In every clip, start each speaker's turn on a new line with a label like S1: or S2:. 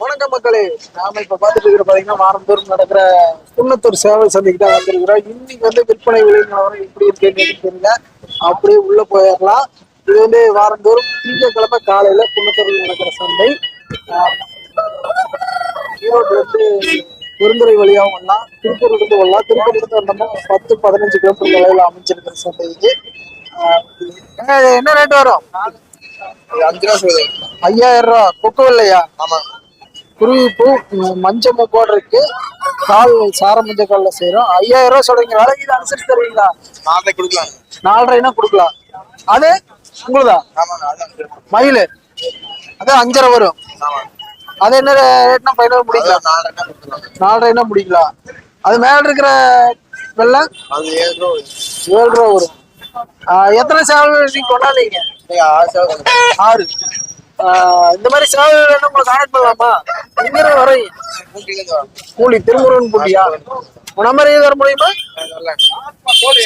S1: வணக்கம் மக்களே. நாம இப்ப பாத்துட்டு இருக்கிற பாத்தீங்கன்னா வாரந்தோறும் நடக்கிற குன்னத்தூர் சேவை சந்தைக்கு தான் வந்திருக்கிறோம். இன்னைக்கு வந்து விற்பனை விலை நிலவரம் எப்படி இருக்குன்னு தெரியல. அப்படியே உள்ள போயிடலாம். இது வந்து வாரந்தோறும் திங்கட்கிழமை காலையில குன்னத்தூரில் நடக்கிற சந்தை. ஈரோட்ல இருந்து பெருந்துறை வழியாகவும் வரலாம். திருப்பூர்ல இருந்து வரலாம். திருப்பூர்ல இருந்து வந்தோம்னா பத்து பதினஞ்சு கிலோமீட்டர் தொலைவில் அமைச்சிருக்கிற சந்தை இது. ஆஹ் என்ன ரேட் வரும்?
S2: அஞ்சு ரூபா
S1: ஐயாயிரம் ரூபா. கொக்கு இல்லையா?
S2: ஆமா
S1: குருவி பூ ம், மஞ்சள் இருக்கு கால் சார மஞ்சள் கால்ல செய்யறோம் ஐயாயிரம் ரூபா சொல்றீங்க. விலைக்கு இது அனுசரிச்சு தருவீங்களா?
S2: நாளைக்கு கொடுக்கலாம்.
S1: நாலரைனா கொடுக்கலாம். அது உங்களுதா? மயில். அது அஞ்சரை வரும்.
S2: ஆமா.
S1: அது என்ன ரேட்னா ஃபைனல் முடிக்கலாம்? நாலரைனா முடிக்கலாம். அது மேல இருக்கிற வெள்ளை
S2: அது ஏழு ரூபா.
S1: ஏழு ரூபா வரும். எத்தனை சேவல் நீங்க கொண்டாடுறீங்க
S2: ஆறு.
S1: இந்த மாதிரி சேவல் வேணும் உங்களை கான்டாக்ட் பண்ணலாமா? எங்க இருந்து வரீங்க
S2: ஊட்டிலேருந்து வரோம்.
S1: கூலி திருமுருகன் கூலியா? உன் நம்பர் வர முடியுமா?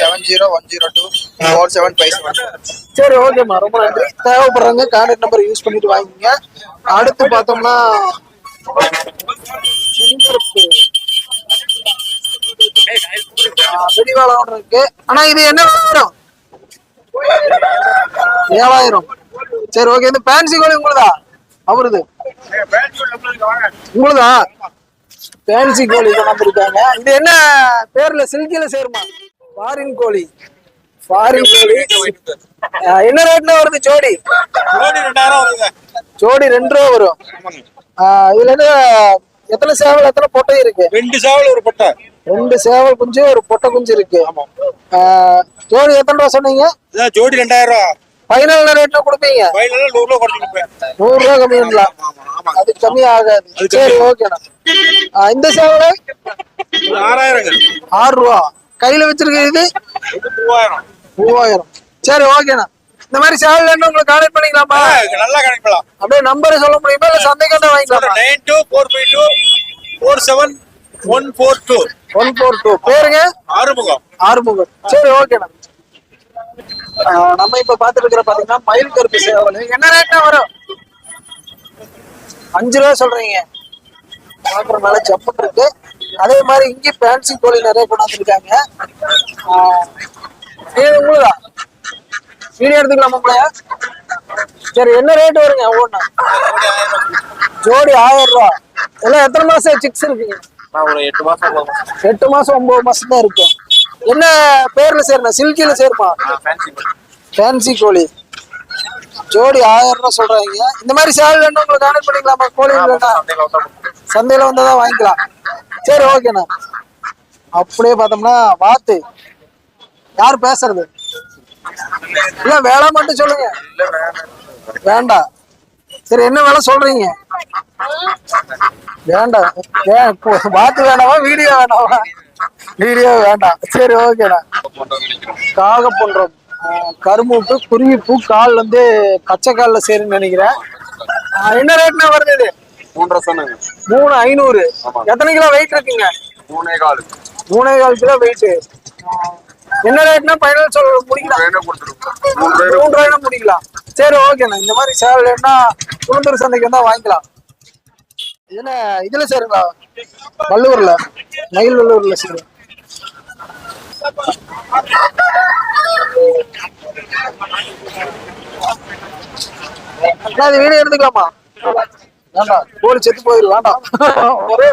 S2: Seven zero one zero two four seven five seven
S1: சரி ஓகேம்மா ரொம்ப நன்றி. தேவைப்படுறவங்க கான்டாக்ட் நம்பர் யூஸ் பண்ணிட்டு வாங்கிங்க அடுத்து பார்த்தோம்னா வெடிவாளம் இருக்கு. ஆனா இது என்ன வரும் ஏழாயிரம். சரி ஓகே இந்த பேன்சி கோழி உங்களுதா? அவருது உங்களுதா? பேன்சி கோழி கொண்டாந்துருக்காங்க இது என்ன பேர்ல சில்கில சேருமா? ஃபாரின் கோழி. ஃபாரின் கோழி. என்ன ரேட்ல வருது ஜோடி?
S2: ஜோடி ரெண்டாயிரம் வருதுங்க.
S1: ஜோடி ரெண்டு ரூபா வரும். இதுல என்ன எத்தனை சேவல் எத்தனை பொட்டை இருக்கு?
S2: ரெண்டு சேவல் ஒரு பட்டை.
S1: ரெண்டு சேவல் குஞ்சு ஒரு பொட்டை குஞ்சு இருக்கு. ஜோடி எத்தனை ரூபா சொன்னீங்க?
S2: ஜோடி ரெண்டாயிரம் ரூபா.
S1: ஃபைனல் ரேட்ல கொடுப்பீங்க.
S2: ஃபைனல் நூறு ரூபா
S1: கம்மி பண்ணலாம்
S2: ஆமா
S1: அது கம்மி. ஆகாது சரி ஓகேண்ணா இந்த சேவல்?
S2: இது ஆறாயிரங்க.
S1: ஆறு ரூபா கையில வச்சிருக்கிறது இது?
S2: மூவாயிரம்.
S1: மூவாயிரம். சரி ஓகேண்ணா இந்த மாதிரி சேவல் வேணும் உங்களுக்கு கான்டாக்ட் பண்ணிக்கலாமா?
S2: நல்லா கிடைக்கலாம்
S1: அப்படியே நம்பர் சொல்ல முடியுமா? இல்ல சந்தைக்கு வாங்கிக்கலாமா?
S2: Nine two four five two four seven one four two
S1: one four two பேருங்க?
S2: ஆறுமுகம்.
S1: ஆறுமுகம். சரி ஓகேண்ணா நம்ம இப்ப பாத்துட்டு இருக்கிற பாத்தீங்கன்னா மயில் கருப்பு சேவல். என்ன ரேட்னா வரும்? அஞ்சு ரூபா சொல்றீங்க. பாக்குற மேல ஜப்பன் இருக்கு. அதே மாதிரி இங்க ஃபேன்சி கோழி நிறைய கொண்டாந்துருக்காங்க இது உங்களுதா? வீடியோ எடுத்துக்கலாமா உங்களையா சரி என்ன ரேட் வருங்க ஒவ்வொன்று ஜோடி ஆயிரம் ரூபா. எல்லாம் எத்தனை மாசம் சிக்ஸ் இருக்குங்க?
S2: நான் ஒரு எட்டு மாசம்
S1: எட்டு மாசம் ஒன்பது மாசம் தான் இருக்கும். என்ன பேர்ல சேரணும் சில்கில சேருமா?
S2: ஃபேன்சி
S1: கோழி. ஜோடி ஆயிரம் ரூபாய் சொல்றாங்க. இந்த மாதிரி சேவல் வேணும் உங்களுக்கு கான்டாக்ட் பண்ணிக்கலாமா? கோழி வேணா சந்தையில வந்தா தான் வாங்கிக்கலாம். சரி ஓகேண்ணா அப்படியே பார்த்தோம்னா வாத்து. யார் பேசுறது? இல்ல வேலை மட்டும் சொல்லுங்க. வேண்டாம். சரி என்ன வேலை சொல்றீங்க? வேண்டாம். வாத்து வேணாமா? வீடியோ வேணாமா? வீடியோ வேண்டாம். சரி ஓகேண்ணா காக பண்றோம் கரும்பூப்பு குருவிப்பூ கால் வந்து பச்சை கால்ல சேருன்னு நினைக்கிறேன். என்ன ரேட்னா வருது இது?
S2: மூன்றரை சொன்னாங்க.
S1: மூணு ஐநூறு. எத்தனை கிலோ வெயிட் இருக்குங்க?
S2: மூணே கால்.
S1: மூணே கால் கிலோ வெயிட் என்ன ரேட்னா ஃபைனல் சொல்ல முடிக்கலாம். மூணு ரூபாய்னா முடிக்கலாம். சரி ஓகேண்ணா. இந்த மாதிரி சேவல் குளத்தூர் சந்தைக்கு வந்தா வாங்கிக்கலாம். இதுல இதுல சேருங்களா? வள்ளூர்ல. மயில் வள்ளூர்ல சேரு வீடியோ எடுத்துக்கலாமா? வேண்டாம். கோழி செத்து போயிரு வேண்டாம். ஒரே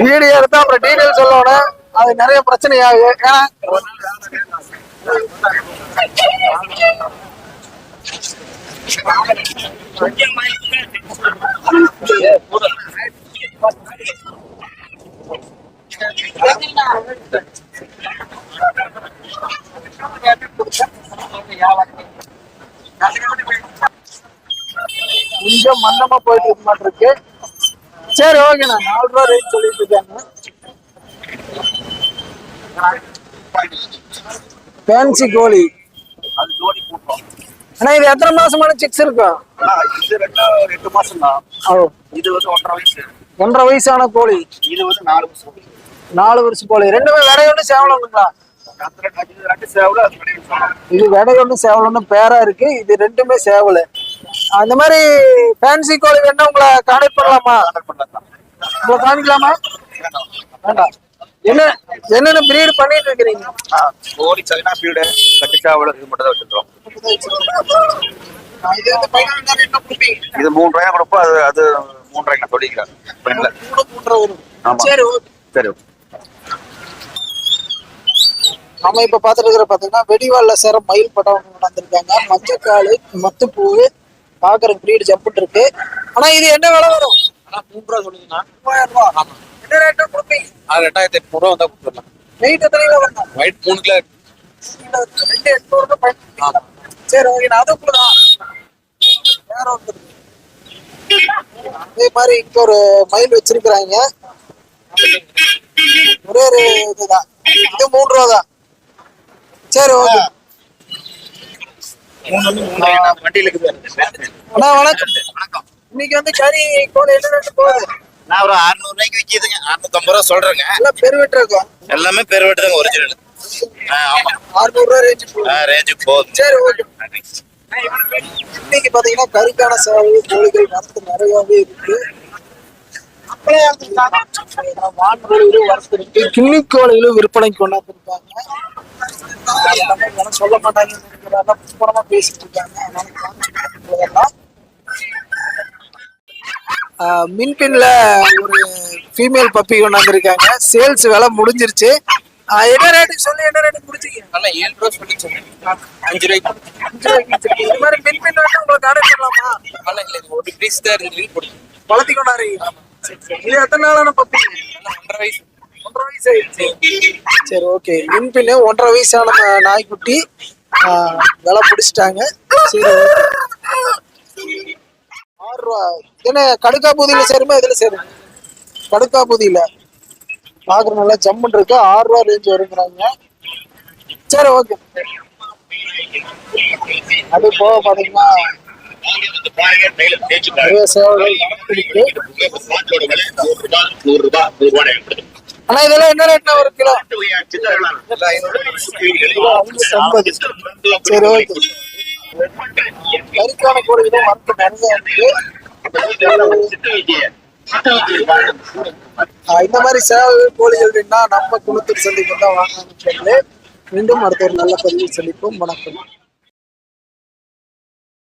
S1: வீடியோ எடுத்தா அப்புறம் டீடைல் சொல்லணும் அது நிறைய பிரச்சனை ஆகுது ஏன்னா கொஞ்சம் மந்தமா போயிட்டு இருக்க மாட்டிருக்கு. சரி ஓகேண்ணா நாலு ரூபா ரேட் சொல்லிட்டு இருக்காங்க ஃபேன்சி கோழி. ஆனா இது எத்தனை மாசமான சிக்ஸ் இருக்கும்
S2: இது ரெண்டா மாசம் தான் இது வந்து ஒன்றரை வயசு.
S1: ஒன்றரை வயசான கோழி.
S2: இது வந்து நாலு வருஷம்
S1: நாலு வருஷம் கோழி ரெண்டுமே விடை ஒன்று சேவலம்ங்களா
S2: அந்த ரெண்டு அது ரெண்டு சேவல் அது ரெண்டு சேவல்.
S1: இது விடை ஒன்று சேவல் ஒன்று பேரா இருக்கு. இது ரெண்டுமே சேவல். அந்த மாதிரி ஃபேன்சி கோழி வேணா உங்களை கான்டாக்ட் பண்ணலாமா? உங்களை காமிக்கலாமா? வேண்டாம். என்ன என்னென்ன பிரீடு பண்ணிட்டு இருக்கிறீங்க?
S2: கோழி சைனா ஃபீல்டு கட்டிச்சாவல் இது மட்டும் தான் வச்சிருக்கோம்
S1: இது
S2: மூணு ரூபாய் கொடுப்போம் அது அது மூணு ரூபாய்க்கு நான் சொல்லிக்கிறேன்.
S1: சரி
S2: சரி
S1: நம்ம இப்ப பாத்துட்டு இருக்கிற பாத்தீங்கன்னா வெடிவாள்ல சேர மயில் படம் ஒண்ணு கொண்டாந்துருக்காங்க மஞ்சக்காலு மத்துப்பூ பாக்குற பிரீடு ஜப்புட்டு இருக்கு ஆனா இது என்ன விலை வரும்?
S3: ஆனா மூணு ரூபா சொல்லுங்கண்ணா
S1: மூவாயிரம் ரூபாய் என்ன ரேட்டா கொடுப்பீங்க?
S3: அது ரெண்டாயிரத்தி எட்நூறு ரூபா வந்தா கொடுத்துடலாம்.
S1: வெயிட் எத்தனை கிலோ வரணும்
S3: ஒயிட் மூணு கிலோ
S1: ரெண்டு எட்நூறு பயன்படுத்திக்கலாம். சரி ஓகே நான் அதுக்குள்ளதான் வேற ஒன்று இருக்கு. அதே மாதிரி இங்க ஒரு மயில் வச்சிருக்கிறாங்க. ஒரே ஒரு இதுதான். இது மூணு ரூபா தான். சரி ஓகே. அண்ணா வணக்கம். இன்னைக்கு வந்து கறி கோழி என்ன ரேட்டு போகுது?
S4: நான் ஒரு அறுநூறு ரூபாய்க்கு விற்கிதுங்க அறுநூத்தம்பது ரூபா சொல்றேங்க.
S1: எல்லாம் பெருவெட்டு இருக்கும்
S4: எல்லாமே பெருவெட்டு தாங்க ஒரிஜினல்
S1: அறுநூறு ரூபா ரேஞ்சு
S4: ரேஞ்சுக்கு போகுது.
S1: சரி ஓகே. இன்னைக்கு பாத்தீங்கன்னா கறிக்கான சேவை கோழிகள் வரத்து நிறையவே இருக்கு. கிண்ணி கோழிகளும் விற்பனைக்கு கொண்டாந்துருக்காங்க. விலை சொல்ல நினைக்கிறாங்க புறமா பேசிட்டு இருக்காங்க அதனால மின்பின்ல ஒரு ஃபீமேல் பப்பி கொண்டாந்துருக்காங்க சேல்ஸ் விலை முடிஞ்சிருச்சு. என்ன ரேட்டுக்கு சொல்லி என்ன ரேட்டுக்கு முடிச்சிங்க
S3: நல்லா ஏழு ரூபா சொல்லி சொன்னேன். அஞ்சு ரூபாய்க்கு.
S1: அஞ்சு ரூபாய்க்கு. இது மாதிரி மின்பின் வேணும் உங்களுக்கு ஆர்டர் பண்ணலாமா
S3: நல்லா இல்லை இது ஒரு பீஸ் தான் இருந்து
S1: வளர்த்தி கொண்டாடுறீங்க. இது எத்தனை நாளான பப்பி
S3: ஒன்றரை வயசு.
S1: சரி ஓகே மின்பின் ஒன்றரை வயசான நாய்க்குட்டி ஆஹ், விலை பிடிச்சிட்டாங்க சரி ஆறு ரூபா என்ன கடுக்கா பூதியில சேருமா இதுல சேரும்? கடுக்கா பூதியில பாக்குற நல்லா ஜம்முன் இருக்கு. ஆறு ரூபா ரேஞ்ச் வருங்கிறாங்க. சரி ஓகே அது போக பாத்தீங்கன்னா நிறைய சேவைகள் இருக்கு ஆனா இதெல்லாம் என்ன ரேட்னா ஒரு கிலோ? ஐம்பது சரி ஓகே கறிக்கான கோழிகளும் மரத்து நிறைய ஆஹ் இந்த மாதிரி சேவை கோழிகள் நம்ம குளத்தூர் சந்தைக்கு தான் வாங்கணும்னு சொல்லி மீண்டும் அடுத்த ஒரு நல்ல பதிவு சந்திப்போம். வணக்கம்.